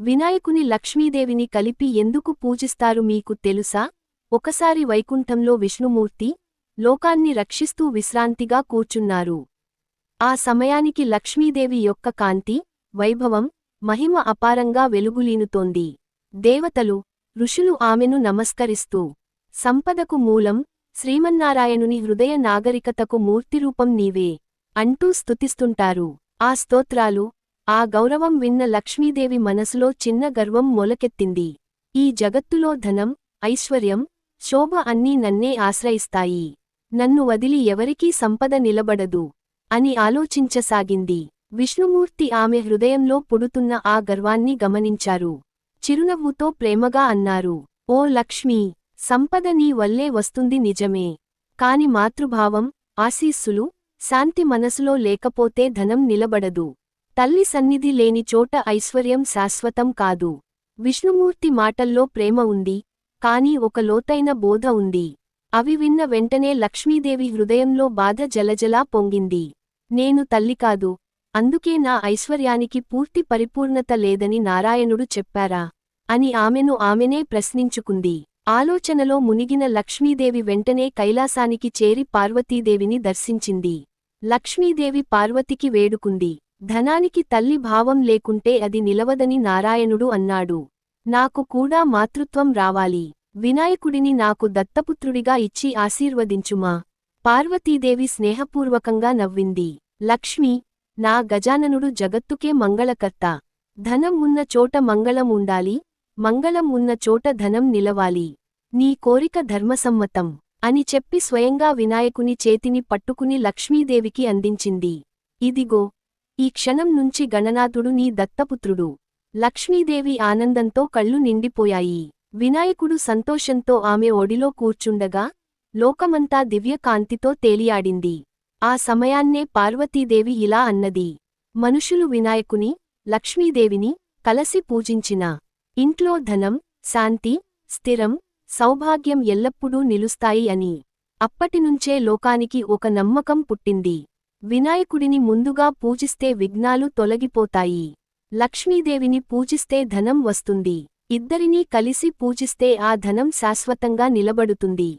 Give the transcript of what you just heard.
వినాయకుని లక్ష్మీదేవిని కలిపి ఎందుకు పూజిస్తారు మీకు తెలుసా? ఒకసారి వైకుంఠంలో విష్ణుమూర్తి లోకాన్ని రక్షిస్తూ విశ్రాంతిగా కూర్చున్నారు. ఆ సమయానికి లక్ష్మీదేవి యొక్క కాంతి వైభవం మహిమ అపారంగా వెలుగులీనుతోంది. దేవతలు ఋషులు ఆమెను నమస్కరిస్తూ సంపదకు మూలం శ్రీమన్నారాయణుని హృదయ నాగరికతకు మూర్తిరూపం నీవే అంటూ స్తుతిస్తుంటారు. ఆ స్తోత్రాలు ఆ గౌరవం విన్న లక్ష్మీదేవి మనసులో చిన్న గర్వం మొలకెత్తింది. ఈ జగత్తులో ధనం ఐశ్వర్యం శోభ అన్నీ నన్నే ఆశ్రయిస్తాయి. నన్ను వదిలి ఎవరికీ సంపద నిలబడదు అని ఆలోచించసాగింది. విష్ణుమూర్తి ఆమె హృదయంలో పుడుతున్న ఆ గర్వాన్ని గమనించారు. చిరునవ్వుతో ప్రేమగా అన్నారు ఓ లక్ష్మీ సంపద నీ వల్లే వస్తుంది నిజమే. కాని మాతృభావం ఆశీస్సులు శాంతి మనసులో లేకపోతే ధనం నిలబడదు. తల్లి సన్నిధి లేని చోట ఐశ్వర్యం శాశ్వతం కాదు. విష్ణుమూర్తి మాటల్లో ప్రేమ ఉంది కాని ఒక లోతైన బోధ ఉంది. అవి విన్న వెంటనే లక్ష్మీదేవి హృదయంలో బాధ జలజలా పొంగింది. నేను తల్లి కాదు అందుకే నా ఐశ్వర్యానికి పూర్తి పరిపూర్ణత లేదని నారాయణుడు చెప్పారా? అని ఆమెను ఆమెనే ప్రశ్నించుకుంది. ఆలోచనలో మునిగిన లక్ష్మీదేవి వెంటనే కైలాసానికి చేరి పార్వతీదేవిని దర్శించింది. లక్ష్మీదేవి పార్వతికి వేడుకుంది. ధనానికి తల్లి భావం లేకుంటే అది నిలవదని నారాయణుడు అన్నాడు. నాకు కూడా మాతృత్వం రావాలి. వినాయకుడిని నాకు దత్తపుత్రుడిగా ఇచ్చి ఆశీర్వదించుమా? పార్వతీదేవి స్నేహపూర్వకంగా నవ్వింది. లక్ష్మి నా గజాననుడు జగత్తుకే మంగళకర్త. ధనం ఉన్న చోట మంగళం ఉండాలి మంగళం ఉన్న చోట ధనం నిలవాలి. నీ కోరిక ధర్మసమ్మతం అని చెప్పి స్వయంగా వినాయకుని చేతిని పట్టుకుని లక్ష్మీదేవికి అందించింది. ఇదిగో ఈ క్షణం నుంచి గణనాథుడు నీ దత్తపుత్రుడు. లక్ష్మీదేవి ఆనందంతో కళ్ళు నిండిపోయాయి. వినాయకుడు సంతోషంతో ఆమె ఒడిలో కూర్చుండగా లోకమంతా దివ్యకాంతితో తేలియాడింది. ఆ సమయాన్నే పార్వతీదేవి ఇలా అన్నది. మనుషులు వినాయకుని లక్ష్మీదేవిని కలసి పూజించిన. ఇంట్లో ధనం శాంతి స్థిరం సౌభాగ్యం ఎల్లప్పుడూ నిలుస్తాయి అని. అప్పటినుంచే లోకానికి ఒక నమ్మకం పుట్టింది. వినాయకుడిని ముందుగా పూజిస్తే విఘ్నాలు తొలగిపోతాయి. లక్ష్మీదేవిని పూజిస్తే ధనం వస్తుంది. ఇద్దరినీ కలిసి పూజిస్తే ఆ ధనం శాశ్వతంగా నిలబడుతుంది.